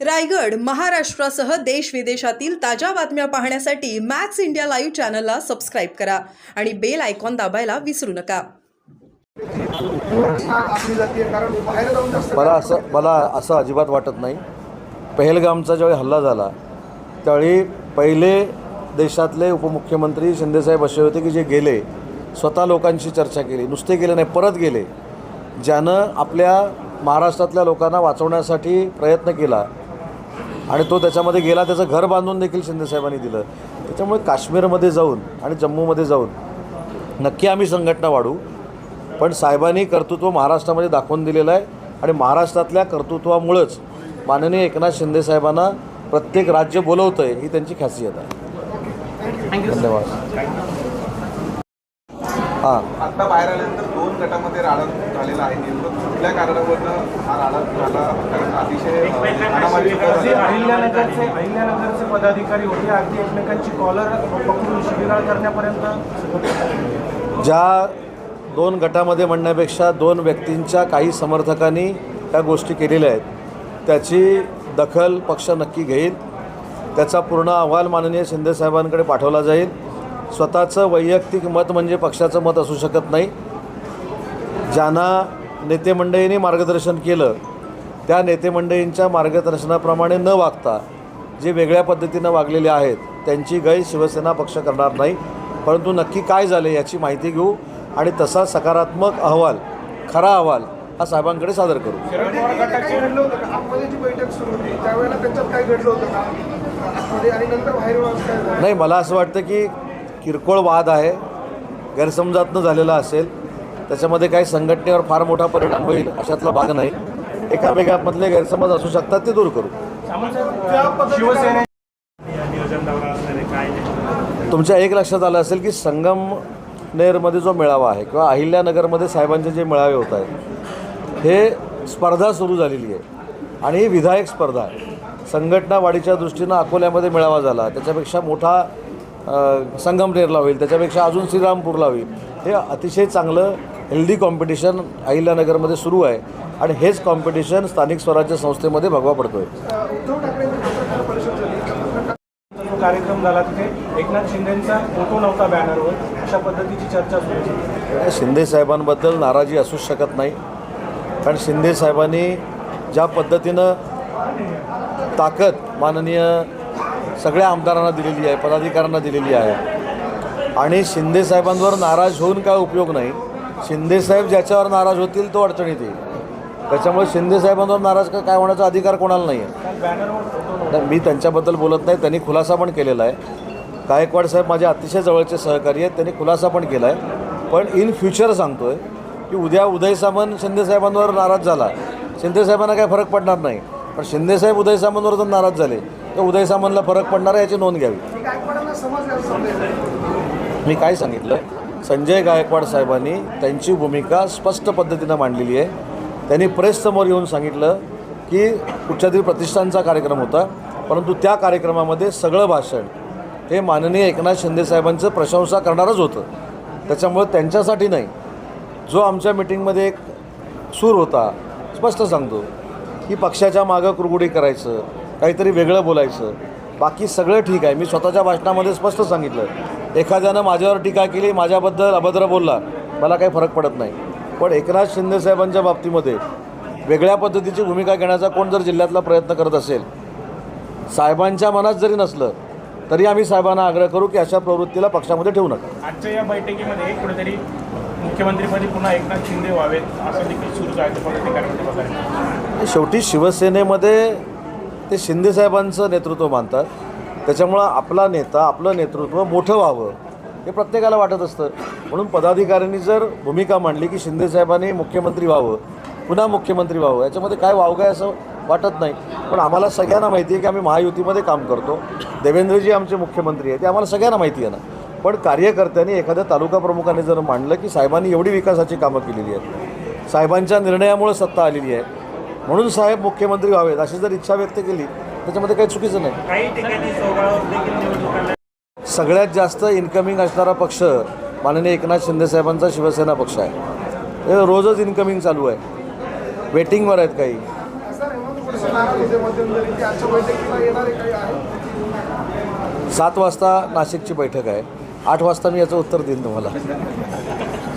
रायगड महाराष्ट्रासह देश विदेशातील ताज्या बातम्या पाहण्यासाठी मॅक्स इंडिया लाईव्ह चॅनलला सबस्क्राईब करा आणि बेल आयकॉन दाबायला विसरू नका. मला असं मला असं अजिबात वाटत नाही. पहलगामचा ज्यावेळी हल्ला झाला त्यावेळी पहिले देशातले उपमुख्यमंत्री शिंदेसाहेब असे होते की जे गेले स्वतः लोकांशी चर्चा केली नुसते गेले नाही परत गेले. ज्यानं आपल्या महाराष्ट्रातल्या लोकांना वाचवण्यासाठी प्रयत्न केला आणि तो त्याच्यामध्ये गेला त्याचं घर बांधून देखील शिंदेसाहेबांनी दिलं. त्याच्यामुळे काश्मीरमध्ये जाऊन आणि जम्मूमध्ये जाऊन नक्की आम्ही संघटना वाढू. पण साहेबांनी कर्तृत्व महाराष्ट्रामध्ये दाखवून दिलेलं आहे आणि महाराष्ट्रातल्या कर्तृत्वामुळंच माननीय एकनाथ शिंदे साहेबांना प्रत्येक राज्य बोलवतं आहे ही त्यांची खासियत आहे. धन्यवाद. आता बाहेर आल्यानंतर दोन गटामध्ये राडा झालेला आहे नेमकं कुठल्या कारणावरनं हा राडा झाला? कारण अतिशय हाणामारी सुद्धा झाली. अहिल्यानगरचे अहिल्यानगरचे पदाधिकारी होते. अगदी एकमेकांची कॉलर पकडून शिबिराळ करण्यापर्यंत ज्या दोन गटामध्ये म्हणण्यापेक्षा दोन व्यक्तींच्या काही समर्थकांनी त्या गोष्टी केलेल्या आहेत त्याची दखल पक्ष नक्की घेईल. त्याचा पूर्ण अहवाल माननीय शिंदेसाहेबांकडे पाठवला जाईल. स्वतःचं वैयक्तिक मत म्हणजे पक्षाचं मत असू शकत नाही. ज्यांना नेतेमंडळींनी मार्गदर्शन केलं त्या नेतेमंडळींच्या मार्गदर्शनाप्रमाणे न वागता जे वेगळ्या पद्धतीनं वागलेले आहेत त्यांची गै शिवसेना पक्ष करणार नाही. परंतु नक्की काय झाले याची माहिती घेऊ आणि तसा सकारात्मक अहवाल खरा अहवाल हा साहेबांकडे सादर करू. नाही मला असं वाटतं की किरकोळ वाद आहे. गैरसमजातनं झालेला असेल. त्याच्यामध्ये काही संघटनेवर फार मोठा परिणाम होईल अशातला भाग नाही. एकामेकांमधले गैरसमज असू शकतात ते दूर करू. तुमच्या एक लक्षात आलं असेल की संगमनेरमध्ये जो मेळावा आहे किंवा अहिल्यानगरमध्ये साहेबांचे जे मेळावे होत आहेत हे स्पर्धा सुरू झालेली आहे. आणि ही विधायक स्पर्धा आहे संघटना वाढीच्या दृष्टीनं अकोल्यामध्ये मेळावा झाला. त्याच्यापेक्षा मोठा संगमनेरला होईल त्याच्यापेक्षा अजून श्रीरामपूरला होईल. हे अतिशय चांगलं हेल्दी कॉम्पिटिशन अहिल्यानगरमध्ये सुरू आहे. आणि हेच कॉम्पिटिशन स्थानिक स्वराज्य संस्थेमध्ये भगवा पडतो आहे उद्धव ठाकरेंची पत्रकार परिषद झाली जो कार्यक्रम झाला तिथे. एकनाथ शिंदेचा फोटो नव्हता बॅनरवर. अशा पद्धतीची चर्चा सुरू होती शिंदे साहेबांबद्दल नाराजी असूच शकत नाही. कारण शिंदे साहेबांनी ज्या पद्धतीनं ताकद माननीय सगळ्या आमदारांना दिलेली आहे पदाधिकाऱ्यांना दिलेली आहे. आणि शिंदे साहेबांवर नाराज होऊन काय उपयोग नाही. शिंदे साहेब ज्याच्यावर नाराज होतील तो अडचणीत येईल. त्याच्यामुळे शिंदे साहेबांवर नाराज का काय होण्याचा अधिकार कोणाला नाही आहे मी त्यांच्याबद्दल बोलत नाही त्यांनी खुलासा पण केलेला आहे. गायकवाड साहेब माझे अतिशय जवळचे सहकारी आहेत त्यांनी खुलासा पण केला आहे पण इन फ्युचर सांगतो आहे की उद्या उदय सामंत शिंदेसाहेबांवर नाराज झाला शिंदेसाहेबांना काय फरक पडणार नाही. पण शिंदेसाहेब उदय सामंतवर जर नाराज झाले तर उदय सामंतला फरक पडणार आहे याची नोंद घ्यावी. मी काय सांगितलं संजय गायकवाड साहेबांनी त्यांची भूमिका स्पष्ट पद्धतीनं मांडलेली आहे. त्यांनी प्रेससमोर येऊन सांगितलं की कुठच्यातरी प्रतिष्ठानचा कार्यक्रम होता परंतु त्या कार्यक्रमामध्ये सगळं भाषण हे माननीय एकनाथ शिंदे साहेबांचं प्रशंसा करणारच होतं. त्याच्यामुळे त्यांच्यासाठी नाही जो आमच्या मिटिंगमध्ये एक सूर होता स्पष्ट सांगतो की पक्षाच्या मागं कुरगुडी करायचं काहीतरी वेगळं बोलायचं. बाकी सगळं ठीक आहे. मी स्वतःच्या भाषणामध्ये स्पष्ट सांगितलं एखाद्यानं माझ्यावर टीका केली माझ्याबद्दल अभद्र बोलला मला काही फरक पडत नाही. पण एकनाथ शिंदे साहेबांच्या बाबतीमध्ये वेगळ्या पद्धतीची भूमिका घेण्याचा कोण जर जिल्ह्यातला प्रयत्न करत असेल साहेबांच्या मनात जरी नसलं तरी आम्ही साहेबांना आग्रह करू की अशा प्रवृत्तीला पक्षामध्ये ठेवू नका. आजच्या या बैठकीमध्ये कुठेतरी मुख्यमंत्रीपदी पुन्हा एकनाथ शिंदे व्हावेत असं देखील सुरू आहे. शेवटी शिवसेनेमध्ये ते शिंदेसाहेबांचं नेतृत्व मानतात. त्याच्यामुळं आपला नेता आपलं नेतृत्व मोठं व्हावं हे प्रत्येकाला वाटत असतं. म्हणून पदाधिकाऱ्यांनी जर भूमिका मांडली की शिंदेसाहेबांनी मुख्यमंत्री व्हावं पुन्हा मुख्यमंत्री व्हावं याच्यामध्ये काय वावगं आहे असं वाटत नाही. पण आम्हाला सगळ्यांना माहिती आहे की आम्ही महायुतीमध्ये काम करतो. देवेंद्रजी आमचे मुख्यमंत्री आहे ते आम्हाला सगळ्यांना माहिती आहे ना. पण कार्यकर्त्यांनी एखाद्या तालुका प्रमुखाने जर मांडलं की साहेबांनी एवढी विकासाची कामं केलेली आहेत. साहेबांच्या निर्णयामुळे सत्ता आलेली आहे. म्हणून साहेब मुख्यमंत्री व्हावेत अशी जर इच्छा व्यक्त केली त्याच्यामध्ये काही चुकीचं नाही. सगळ्यात जास्त इन्कमिंग असणारा पक्ष माननीय एकनाथ शिंदेसाहेबांचा शिवसेना पक्ष आहे. हे रोजच इन्कमिंग चालू आहे. वेटिंगवर आहेत काही. सात वाजता नाशिकची बैठक आहे. आठ वाजता मी याचं उत्तर देईन तुम्हाला.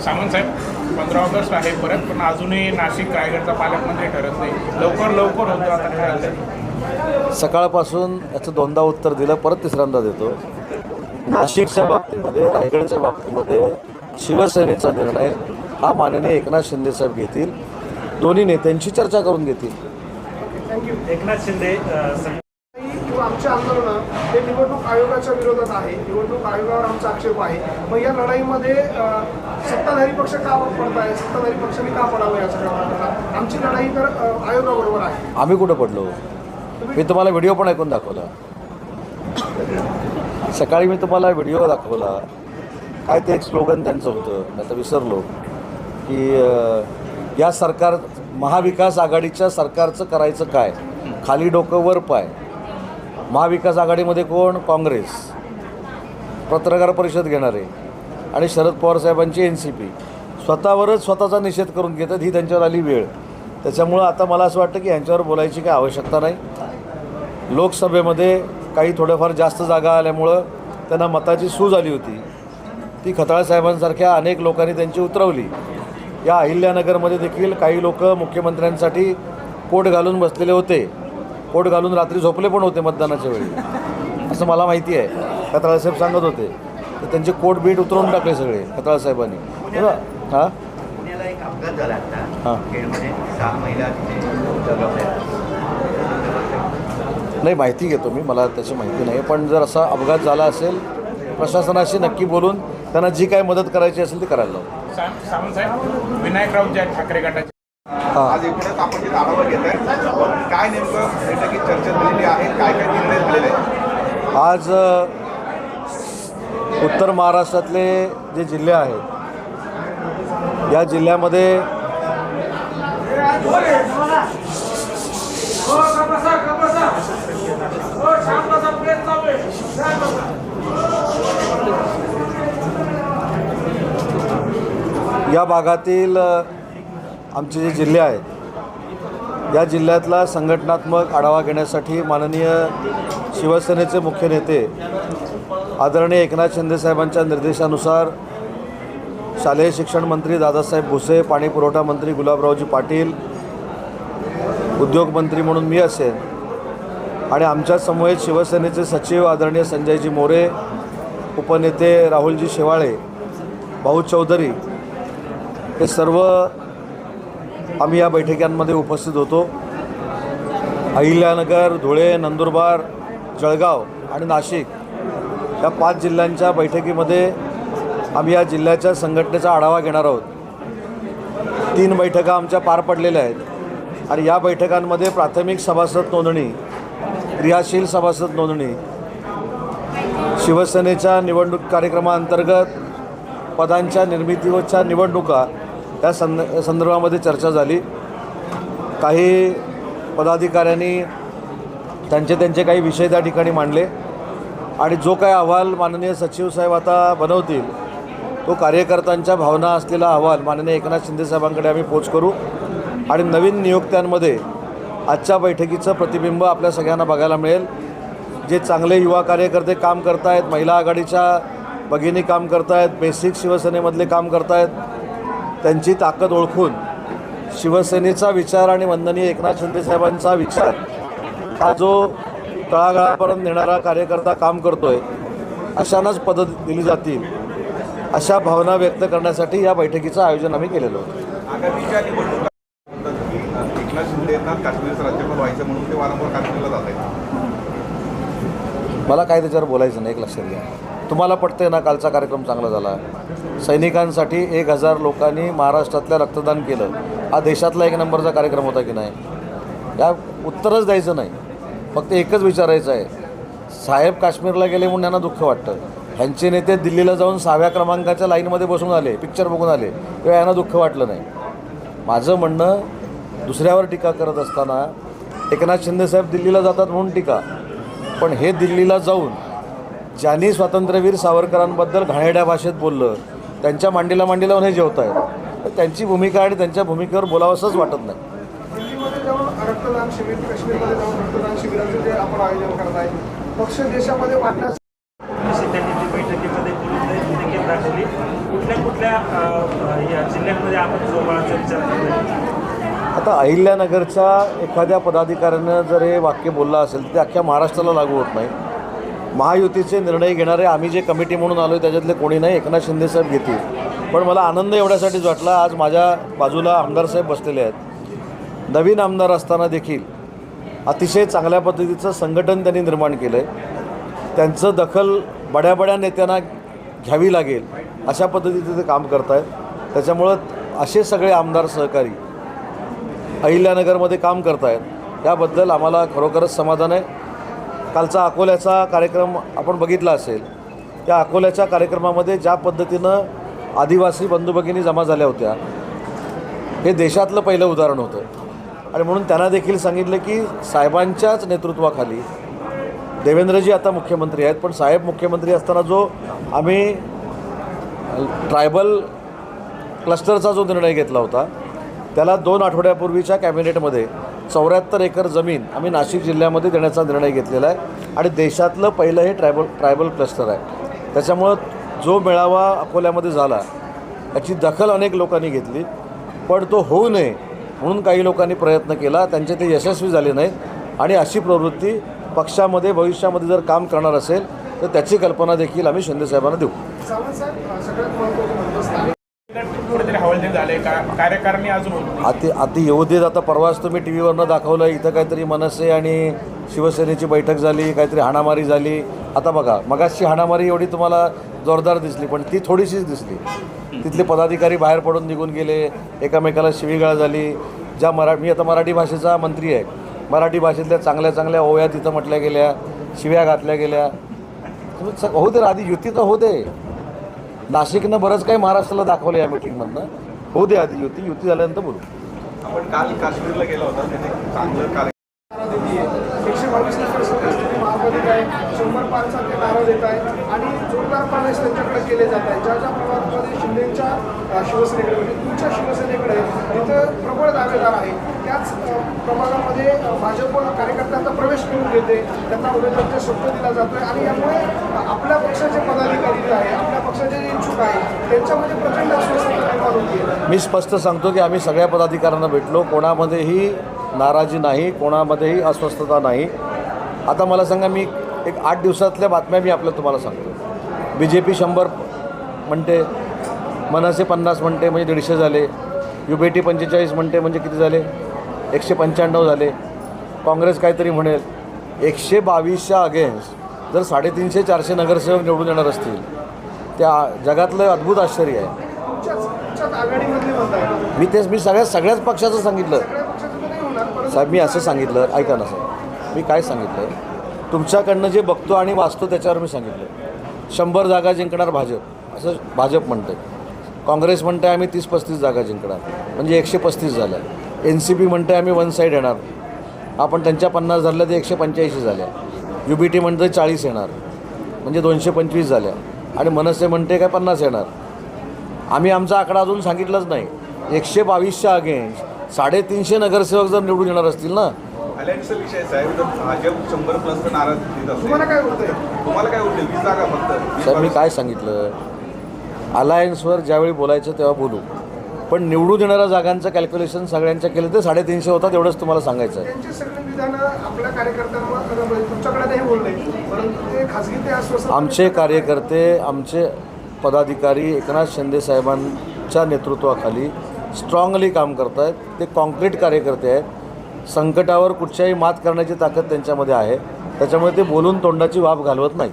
सामंत साहेब पंधरा ऑगस्ट आहे परत पण अजूनही नाशिक रायगडचा पालकमंत्री ठरत नाही. लवकर लवकर होतो आता ठरायचं सकाळपासून याचं दोनदा उत्तर दिलं परत तिसऱ्यांदा देतो. नाशिकच्या बाबतीमध्ये रायगडच्या बाबतीमध्ये शिवसेनेचा निर्णय हा माननीय एकनाथ शिंदेसाहेब घेतील. दोन्ही नेत्यांची चर्चा करून घेतील. एकनाथ शिंदे आमचे आंदोलनं हे निवडणूक आयोगाच्या विरोधात आहे. निवडणूक आयोगावर आमचा आक्षेप आहे. मग या लढाईमध्ये सत्ताधारी पक्ष का पडत आहे सत्ताधारी पक्षाने का पडावं या सगळ्या आमची लढाई तर आयोगाबरोबर आहे. आम्ही कुठं पडलो? मी तुम्हाला व्हिडिओ पण ऐकून दाखवला. सकाळी मी तुम्हाला व्हिडिओ दाखवला. काय ते एक स्लोगन त्यांचं होतं. आता विसरलो. की या सरकार महाविकास आघाडीच्या सरकारचं करायचं काय? खाली डोकं वर पाय. महाविकास आघाडीमध्ये कोण? काँग्रेस. पत्रकार परिषद घेणारे. आणि शरद पवार साहेबांची एन सी पी स्वतःवरच स्वतःचा निषेध करून घेतात ही त्यांच्यावर आली वेळ. त्याच्यामुळं आता मला असं वाटतं की यांच्यावर बोलायची काही आवश्यकता नाही. लोकसभेमध्ये काही थोड्याफार जास्त जागा आल्यामुळं त्यांना मताची सूज आली होती. ती खताळासाहेबांसारख्या अनेक लोकांनी त्यांची उतरवली. या अहिल्यानगरमध्ये देखील काही लोक मुख्यमंत्र्यांसाठी कोट घालून बसलेले होते. कोट घालून रात्री झोपले पण होते मतदानाच्या वेळी. असं मला माहिती आहे. खताळ साहेब सांगत होते. तर त्यांचे कोट बीट उतरवून टाकले सगळे खताळ साहेबांनी. हां? पुण्याला एक अपघात झाला हां. नाही माहिती घेतो मी. मला त्याची माहिती नाही. पण जर असा अपघात झाला असेल प्रशासनाशी नक्की बोलून त्यांना जी काय मदत करायची असेल ती करायला लावू. सा- सामंत साहेब विनायक राऊत जे आहेत ठाकरे गटाचे आज एकूणच आपण जे आढावा घेत आहे काय नेमकं बैठकीत चर्चा झालेली आहे काय काय निर्णय झालेले आहेत? आज उत्तर महाराष्ट्रातले जे जिल्हे आहेत या जिल्ह्यामध्ये या भागातील आमचे जे जिल्हे आहेत या जिल्ह्यातला संघटनात्मक आढावा घेण्यासाठी माननीय शिवसेनेचे मुख्य नेते आदरणीय एकनाथ शिंदेसाहेबांच्या निर्देशानुसार शालेय शिक्षण मंत्री दादासाहेब भुसे पाणी पुरवठा मंत्री गुलाबरावजी पाटील उद्योगमंत्री म्हणून मी असेन आणि आमच्या समवेत शिवसेनेचे सचिव आदरणीय संजयजी मोरे उपनेते राहुलजी शेवाळे भाऊ चौधरी हे सर्व आम्ही या बैठकांमध्ये उपस्थित होतो. अहिल्यानगर धुळे नंदुरबार जळगाव आणि नाशिक या पाच जिल्ह्यांच्या बैठकीमध्ये आम्ही या जिल्ह्याच्या संघटनेचा आढावा घेणार आहोत. तीन बैठका आमच्या पार पडलेल्या आहेत आणि या बैठकांमध्ये प्राथमिक सभासद नोंदणी क्रियाशील सभासद नोंदणी शिवसेनेच्या निवडणूक कार्यक्रमाअंतर्गत पदांच्या निर्मितीवरच्या निवडणुका या संद संदर्भामध्ये चर्चा झाली. काही पदाधिकाऱ्यांनी त्यांचे त्यांचे काही विषय त्या ठिकाणी मांडले. आणि जो काय अहवाल माननीय सचिव साहेब आता बनवतील तो कार्यकर्त्यांच्या भावना असलेला अहवाल माननीय एकनाथ शिंदेसाहेबांकडे आम्ही पोच करू. आणि नवीन नियुक्त्यांमध्ये आजच्या बैठकीचं प्रतिबिंब आपल्या सगळ्यांना बघायला मिळेल. जे चांगले युवा कार्यकर्ते काम करतायत महिला आघाडीच्या भगिनी काम करतायत बेसिक शिवसेनेमधले काम करतायत त्यांची ताकद ओळखून शिवसेनेचा विचार आणि वंदनीय एकनाथ शिंदेसाहेबांचा विचार हा जो तळागाळापर्यंत नेणारा कार्यकर्ता काम करतोय अशांनाच पदं दिली जातील अशा भावना व्यक्त करण्यासाठी या बैठकीचं आयोजन आम्ही केलेलं होतं. मला काय त्याच्यावर बोलायचं नाही एक लक्षात घ्या. तुम्हाला पटतंय ना कालचा कार्यक्रम चांगला झाला? सैनिकांसाठी एक हजार लोकांनी महाराष्ट्रातल्या रक्तदान केलं. हा देशातला एक नंबरचा कार्यक्रम होता की नाही? या उत्तरच द्यायचं नाही. फक्त एकच विचारायचं आहे. साहेब काश्मीरला गेले म्हणून यांना दुःख वाटतं. ह्यांचे नेते दिल्लीला जाऊन सहाव्या क्रमांकाच्या लाईनमध्ये बसून आले पिक्चर बघून आले. तेव्हा यांना दुःख वाटलं नाही. माझं म्हणणं दुसऱ्यावर टीका करत असताना एकनाथ शिंदेसाहेब दिल्लीला जातात म्हणून टीका. पण हे दिल्लीला जाऊन ज्यांनी स्वातंत्र्यवीर सावरकरांबद्दल घाणेरड्या भाषेत बोललं त्यांच्या मांडीला मांडी लावून हे जेवत आहेत तर त्यांची भूमिका आणि त्यांच्या भूमिकेवर बोलावंसंच वाटत नाही. आता अहिल्यानगरच्या एखाद्या पदाधिकाऱ्यानं जर हे वाक्य बोललं असेल तर ते अख्ख्या महाराष्ट्राला लागू होत नाही. महायुतीचे निर्णय घेणारे आम्ही जे कमिटी म्हणून आलो आहे त्याच्यातले कोणी नाही एकनाथ शिंदेसाहेब घेतील. पण मला आनंद एवढ्यासाठीच वाटला आज माझ्या बाजूला आमदारसाहेब बसलेले आहेत. नवीन आमदार असताना देखील अतिशय चांगल्या पद्धतीचं संघटन त्यांनी निर्माण केलं आहे त्यांचं दखल बड्या बड्या नेत्यांना घ्यावी लागेल अशा पद्धतीचं ते काम करत आहेत त्याच्यामुळं असे सगळे आमदार सहकारी अहिल्यानगरमध्ये काम करत आहेत त्याबद्दल आम्हाला खरोखरच समाधान आहे. कालचा अकोल्याचा कार्यक्रम आपण बघितला असेल त्या अकोल्याच्या कार्यक्रमामध्ये ज्या पद्धतीनं आदिवासी बंधू भगिनी जमा झाल्या होत्या हे देशातलं पहिलं उदाहरण होतं. आणि म्हणून त्यांना देखील सांगितलं की साहेबांच्याच नेतृत्वाखाली देवेंद्रजी आता मुख्यमंत्री आहेत पण साहेब मुख्यमंत्री असताना जो आम्ही ट्रायबल क्लस्टरचा जो निर्णय घेतला होता त्याला दोन आठवड्यापूर्वीच्या कॅबिनेटमध्ये चौऱ्याहत्तर एकर जमीन आम्ही नाशिक जिल्ह्यामध्ये देण्याचा निर्णय घेतलेला आहे आणि देशातलं पहिलं हे ट्रायबल ट्रायबल क्लस्टर आहे. त्याच्यामुळं जो मेळावा अकोल्यामध्ये झाला याची दखल अनेक लोकांनी घेतली पण तो होऊ नये म्हणून काही लोकांनी प्रयत्न केला. त्यांचे ते यशस्वी झाले नाहीत आणि अशी प्रवृत्ती पक्षामध्ये भविष्यामध्ये जर काम करणार असेल तर त्याची कल्पना देखील आम्ही शिंदेसाहेबांना देऊ सावंत साहेब अं, सगळ्यात महत्त्वाचं म्हणजे स्थानिक कुठेतरी हवालदिल झाले का? अजून होत नाही. येऊ देत आता परवाच तुम्ही टी व्हीवरनं दाखवलं इथं काहीतरी मनसे आणि शिवसेनेची बैठक झाली काहीतरी हाणामारी झाली. आता बघा मगाशी हाणामारी एवढी तुम्हाला जोरदार दिसली पण ती थोडीशीच दिसली. तिथले पदाधिकारी बाहेर पडून निघून गेले एकामेकाला शिवीगाळ झाली. ज्या मरा मी आता मराठी भाषेचा मंत्री आहे. मराठी भाषेतल्या चांगल्या चांगल्या ओव्या तिथं म्हटल्या गेल्या शिव्या घातल्या गेल्या. तुम्ही स- होऊ दे आधी युती तर होऊ दे. नाशिकनं बरंच काही महाराष्ट्राला दाखवलं या मिटिंगमधनं होऊ दे आधी युती युती झाल्यानंतर बोलू. आपण काल काश्मीरला गेला होता तिथे चांगलं एकशे बावीस देत स्थिती आहे शंभर पाचचा ते देत आहे आणि जोरदार प्रवेश त्यांच्याकडे केले जात आहे. ज्या ज्या प्रभागामध्ये शिंदेच्या शिवसेनेकडे म्हणजे तुमच्या शिवसेनेकडे तिथं प्रबळ दावेदार आहे त्याच प्रभागामध्ये भाजप कार्यकर्त्यांचा प्रवेश करून घेते. त्यांना उमेदवारांच्या शब्द दिला जातोय आणि यामुळे आपल्या पक्षाचे पदाधिकारी जे आहे आपल्या पक्षाचे जे इच्छुक आहे त्यांच्यामध्ये प्रचंड अस्वस्थता निर्माण होती मी स्पष्ट सांगतो की आम्ही सगळ्या पदाधिकाऱ्यांना भेटलो. कोणामध्येही नाराजी नाही कोणामध्येही अस्वस्थता नाही. आता मला सांगा मी एक आठ दिवसातल्या बातम्या मी आपल्या तुम्हाला सांगतो. बी जे पी शंभर म्हणते मनसे पन्नास म्हणते म्हणजे दीडशे झाले. यू बी टी पंचेचाळीस म्हणते म्हणजे किती झाले? एकशे पंच्याण्णव झाले. काँग्रेस काहीतरी म्हणेल एकशे बावीसच्या अगेन्स्ट जर साडेतीनशे चारशे नगरसेवक निवडून येणार असतील त्या जगातलं अद्भुत आश्चर्य आहे. मी तेच मी सगळ्या सगळ्याच पक्षाचं सांगितलं. साहेब मी असं सांगितलं ऐका ना साहेब. मी काय सांगितलं तुमच्याकडनं जे बघतो आणि वाचतो त्याच्यावर मी सांगितलं शंभर जागा जिंकणार भाजप असं भाजप म्हणते काँग्रेस म्हणते आम्ही तीस पस्तीस जागा जिंकणार म्हणजे एकशे पस्तीस झाल्या. एन सी पी म्हणते आम्ही वन साईड येणार. आपण त्यांच्या पन्नास धरल्या ते एकशे पंच्याऐंशी झाल्या. यू बी टी म्हणते चाळीस येणार म्हणजे दोनशे पंचवीस झाल्या. आणि मनसे म्हणते काय पन्नास येणार. आम्ही आमचा आकडा अजून सांगितलाच नाही. एकशे बावीसच्या अगेन्स्ट साडेतीनशे नगरसेवक जर निवडून येणार असतील ना अलायन्सचा विषय आहे, साहेब तर भाजप शंभर प्लस नाराज देत असेल तुम्हाला काय होतंय तुम्हाला काय होतील वीस जागा फक्त साहेब मी. काय सांगितलं? अलायन्सवर ज्यावेळी बोलायचं तेव्हा बोलू. पण निवडून येणाऱ्या जागांचं कॅल्क्युलेशन सगळ्यांच्या केलं तर साडेतीनशे होतात एवढंच तुम्हाला सांगायचं आहे. आमचे कार्यकर्ते आमचे पदाधिकारी एकनाथ शिंदे साहेबांच्या नेतृत्वाखाली स्ट्रॉंगली काम करत आहेत ते कॉन्क्रीट कार्यकर्ते आहेत. संकटावर कुठच्याही मात करण्याची ताकद त्यांच्यामध्ये आहे. त्याच्यामुळे ते बोलून तोंडाची वाफ घालवत नाही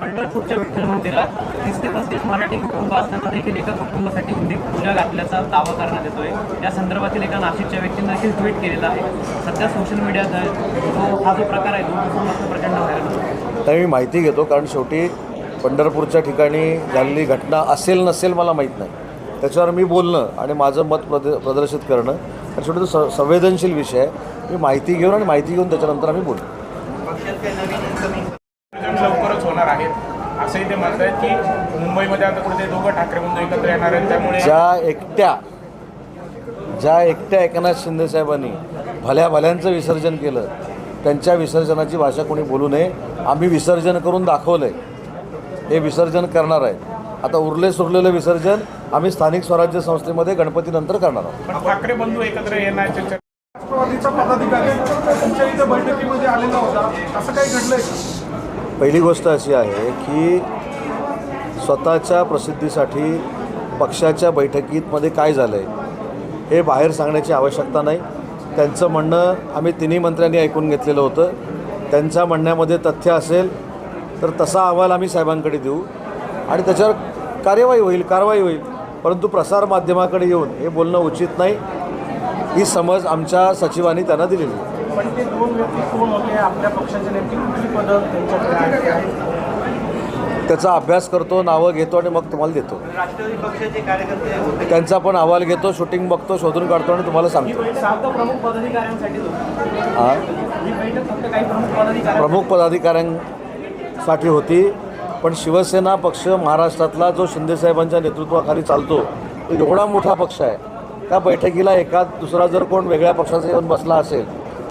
पंढरपूरच्या विठ्ठल मंदिरात तीस ते पस्तीस मराठी कुटुंब असताना देखील एका कुटुंबासाठी उद्या पूजा घातल्याचा दावा करण्यात येतोय. या संदर्भातील एका नाशिकच्या व्यक्तीनं देखील ट्विट केलेलं आहे. सध्या सोशल मीडियात जो हा जो प्रकार आहे दोन दिवसांपासून प्रचंड व्हायरल होतो तर मी माहिती घेतो कारण शेवटी पंढरपूरच्या ठिकाणी झालेली घटना असेल नसेल मला माहीत नाही. त्याच्यावर मी बोलणं आणि माझं मत प्रद प्रदर्शित करणं शेवटी तो स संवेदनशील विषय आहे. मी माहिती घेऊन आणि माहिती घेऊन त्याच्यानंतर आम्ही बोलू. लवकरच होणार आहेत. असंही ते म्हणत आहेत की मुंबईमध्ये आता कुठे दोघं ठाकरे बंधू एकत्र येणार आहेत. त्यामुळे ज्या एकट्या ज्या एकट्या एकनाथ शिंदेसाहेबांनी भल्या भल्यांचं विसर्जन केलं त्यांच्या विसर्जनाची भाषा कोणी बोलू नये. आम्ही विसर्जन करून दाखवलं आहे हे विसर्जन करणार आहे आता उरले सुरलेलं विसर्जन आम्ही स्थानिक स्वराज्य संस्थेमध्ये गणपतीनंतर करणार आहोत. पण ठाकरे बंधू एकत्र येण्याच्या चर्चा राष्ट्रवादीचा पदाधिकारी तुमच्या इथे बैठकीमध्ये आलेला होता. असं काही घडलंय का? पहिली गोष्ट अशी आहे की स्वतःच्या प्रसिद्धीसाठी पक्षाच्या बैठकीमध्ये काय झालं आहे हे बाहेर सांगण्याची आवश्यकता नाही. त्यांचं म्हणणं आम्ही तिन्ही मंत्र्यांनी ऐकून घेतलेलं होतं. त्यांच्या म्हणण्यामध्ये तथ्य असेल तर तसा अहवाल आम्ही साहेबांकडे देऊ. आणि त्याच्यावर कार्यवाही होईल कारवाई होईल. परंतु प्रसारमाध्यमाकडे येऊन हे बोलणं उचित नाही. ही समज आमच्या सचिवांनी त्यांना दिलेली आहे. पण ते दोन व्यक्ती कोण होते? आपल्या पक्षाचे नेमकी कुठली पदं त्यांच्याकडे आहेत? त्याचा अभ्यास करतो नावं घेतो आणि मग तुम्हाला देतो. राष्ट्रवादी पक्षाचे कार्यकर्ते होते. त्यांचा पण अहवाल घेतो शूटिंग बघतो शोधून काढतो आणि तुम्हाला सांगतो. प्रमुख हा? ही बैठक फक्त काही प्रमुख पदाधिकारी प्रमुख पदाधिकाऱ्यांसाठी होती. पण शिवसेना पक्ष महाराष्ट्रातला जो शिंदेसाहेबांच्या नेतृत्वाखाली चालतो तो एवढा मोठा पक्ष आहे. त्या बैठकीला एखाद दुसरा जर कोण वेगळ्या पक्षाचा येऊन बसला असेल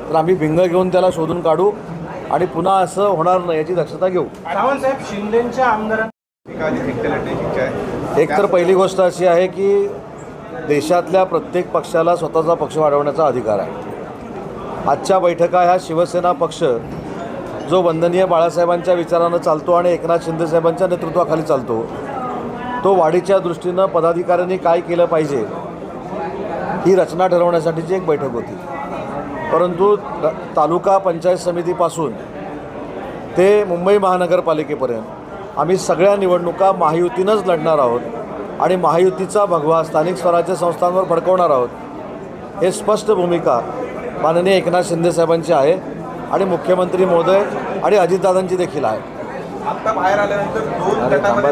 तर आम्ही भिंग घेऊन त्याला शोधून काढू आणि पुन्हा असं होणार नाही याची दक्षता घेऊ. साहेब शिंदेच्या आमदारांना आहे. एक तर पहिली गोष्ट अशी आहे की देशातल्या प्रत्येक पक्षाला स्वतःचा पक्ष वाढवण्याचा अधिकार आहे. आजच्या बैठका ह्या शिवसेना पक्ष जो वंदनीय बाळासाहेबांच्या विचारानं चालतो आणि एकनाथ शिंदेसाहेबांच्या नेतृत्वाखाली चालतो तो वाढीच्या दृष्टीनं पदाधिकाऱ्यांनी काय केलं पाहिजे ही रचना ठरवण्यासाठीची एक बैठक होती. परंतु तालुका पंचायत समितीपासून ते मुंबई महानगरपालिकेपर्यंत आम्ही सगळ्या निवडणुका महायुतीनंच लढणार आहोत आणि महायुतीचा भगवा स्थानिक स्वराज्य संस्थांवर भडकवणार आहोत हे स्पष्ट भूमिका माननीय एकनाथ शिंदेसाहेबांची आहे. आणि मुख्यमंत्री महोदय आणि अजितदादांची देखील आहे. आता बाहेर आल्यानंतर दोन गटामध्ये